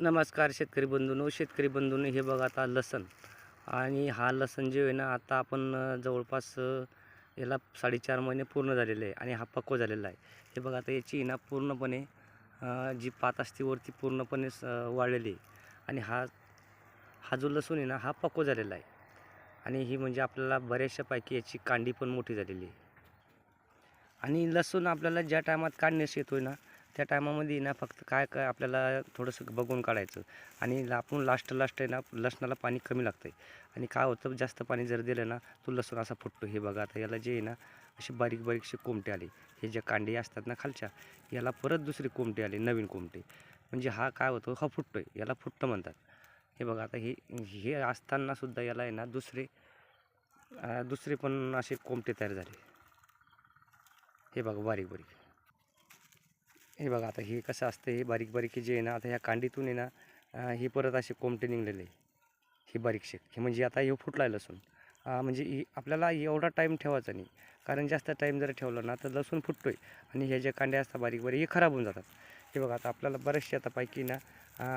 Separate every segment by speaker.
Speaker 1: नमस्कार शेतकरी बंधूंनो शेतकरी बंधूंनो हे बघा आता लसण. आणि हा लसण जे आहे ना आता आपण जवळपास याला साडेचार महिने पूर्ण झालेले आहे आणि हा पक्व झालेला आहे. हे बघा आता याची ना पूर्णपणे जी पात असते वरती पूर्णपणे स- वाळलेली आहे. आणि हा हा जो लसूण आहे ना हा पक्व झालेला आहे. आणि ही म्हणजे आपल्याला बऱ्याचशापैकी याची कांडी पण मोठी झालेली आहे. आणि लसूण आपल्याला ज्या टायमात काढण्यास येतो आहे ना त्या टायमामध्ये ना फक्त काय काय आपल्याला थोडंसं बघून काढायचं. आणि आपण लास्ट लास्ट आहे ना लसणाला पाणी कमी लागतं आहे आणि काय होतं जास्त पाणी जर दिलं ना तो लसूण असा फुटतो. हे बघा आता याला जे आहे ना असे बारीक बारीकसे कोमटे आले. हे जे कांडे असतात ना खालच्या याला परत दुसरे कोमटे आले नवीन कोमटे. म्हणजे हा काय होतो हा आहे याला फुटतं म्हणतात. हे बघा आता हे हे असतानासुद्धा याला आहे ना दुसरे दुसरे पण असे कोमटे तयार झाले. हे बघा बारीक बारीक. हे बघा आता हे कसं असतं हे बारीक बारीक जे आहे ना आता ह्या कांडीतून आहे ना हे परत असे कोमटे निघलेले हे बारीकशे हे म्हणजे आता हे फुटला आहे लसूण म्हणजे ही आपल्याला एवढा टाईम ठेवायचा नाही. कारण जास्त टाईम जर ठेवला ना तर लसूण फुटतोय. आणि हे जे कांडे असतात बारीक बारीक हे खराब होऊन जातात. हे बघा आता आपल्याला बरेचसे आता पैकी ना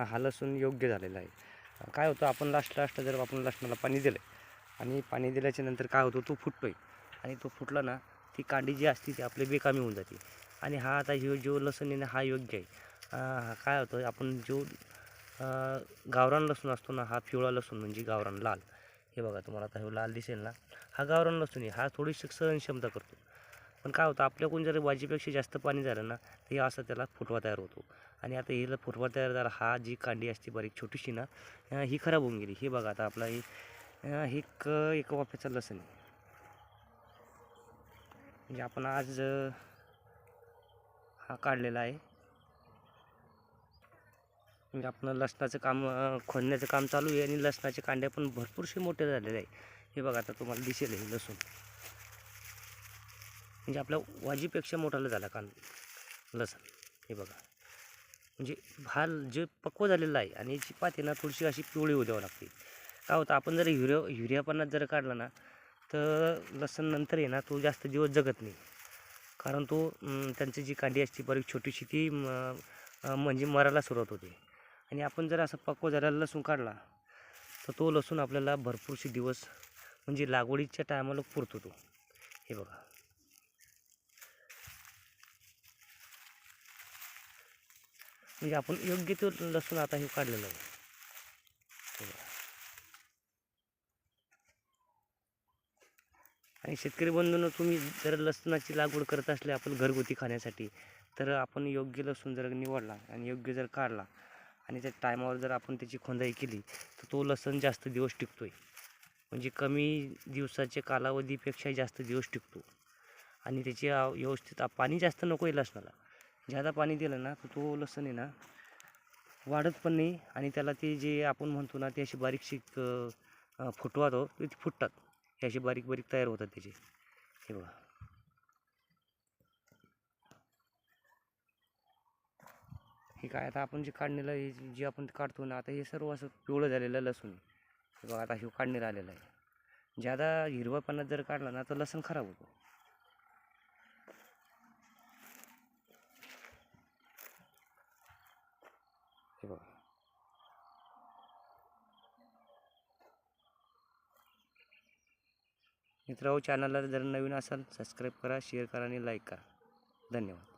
Speaker 1: हा लसूण योग्य झालेला आहे. काय होतं आपण लास्ट लास्ट जर आपण लसणाला पाणी दिलं आणि पाणी दिल्याच्या नंतर काय होतं तो फुटतोय. आणि तो फुटला ना ती कांडी जी असते ती आपली बेकामी होऊन जाते. आणि हा आता ह्यो जो लसूण येणं हा योग्य आहे. काय होतं आपण जो गावरान लसूण असतो ना हा पिवळा लसूण म्हणजे गावरान लाल. हे बघा तुम्हाला आता हे लाल दिसेल ना हा गावरान लसूण आहे हा थोडीशी सहनक्षमता करतो. पण काय होतं आपल्याकडून जर वाजीपेक्षा जास्त पाणी झालं ना तर हे असं त्याला फुटवा तयार होतो. आणि आता हिला फुटवा तयार झाला हा जी कांडी असते बारीक छोटीशी ना ही खराब होऊन गेली. हे बघा आता आपला हे एक एक वाफ्याचा लसूण आहे. म्हणजे आपण आज हा काढलेला आहे. म्हणजे आपण लसणाचं काम खोदण्याचं काम चालू आहे आणि लसणाचे कांड्या पण भरपूरसे मोठे झालेले आहे. हे बघा आता तुम्हाला दिसेल हे लसूण. म्हणजे आपल्या वाजीपेक्षा मोठाला झाला कांदा लसण. हे बघा. म्हणजे हा जे पक्व झालेला आहे आणि याची पाती ना थोडीशी अशी पिवळी होऊ द्यावं लागते. काय होतं आपण जर युरिया युरियापणात जर काढला ना तर लसण नंतर आहे ना तो जास्त दिवस जगत नाही. कारण तो त्यांची जी कांडी असते बारीक छोटीशी ती म्हणजे मरायला सुरुवात होते. आणि आपण जर असं पक्व झालेला लसूण काढला तर तो लसूण आपल्याला भरपूरशी दिवस म्हणजे लागवडीच्या टायमाला पुरतो तो. हे बघा. म्हणजे आपण योग्य तो लसूण आता हे काढलेलं आहे हे बघा. आणि शेतकरी बंधूंनो तुम्ही जर लसणाची लागवड करत असले आपण घरगुती खाण्यासाठी तर आपण योग्य लसूण जर निवडला आणि योग्य जर काढला आणि त्या टायमावर जर आपण त्याची खोंदाई केली तर तो लसण जास्त दिवस टिकतो आहे म्हणजे कमी दिवसाच्या कालावधीपेक्षा जास्त दिवस टिकतो. आणि त्याची व्यवस्थित पाणी जास्त नको आहे लसणाला. ज्यादा पाणी दिलं ना तर तो लसण आहे ना वाढत पण नाही आणि त्याला ते जे आपण म्हणतो ना ते अशी बारीकशी फुटवा तो ते फुटतात. हे असे बारीक बारीक तयार होतात त्याचे. हे बघा. हे काय आता आपण जे काढणीला हे जे- आपण काढतो ना आता हे सर्व असं पिवळं झालेलं लसूण. हे बघा आता हे काढणीला आलेलं आहे. म्हणजे ज्यादा हिरवापणात जर काढला ना तर लसूण खराब होतो. हे बघा. मित्रांनो चॅनलला जर नवीन असाल सबस्क्राईब करा शेअर करा आणि लाईक करा. धन्यवाद.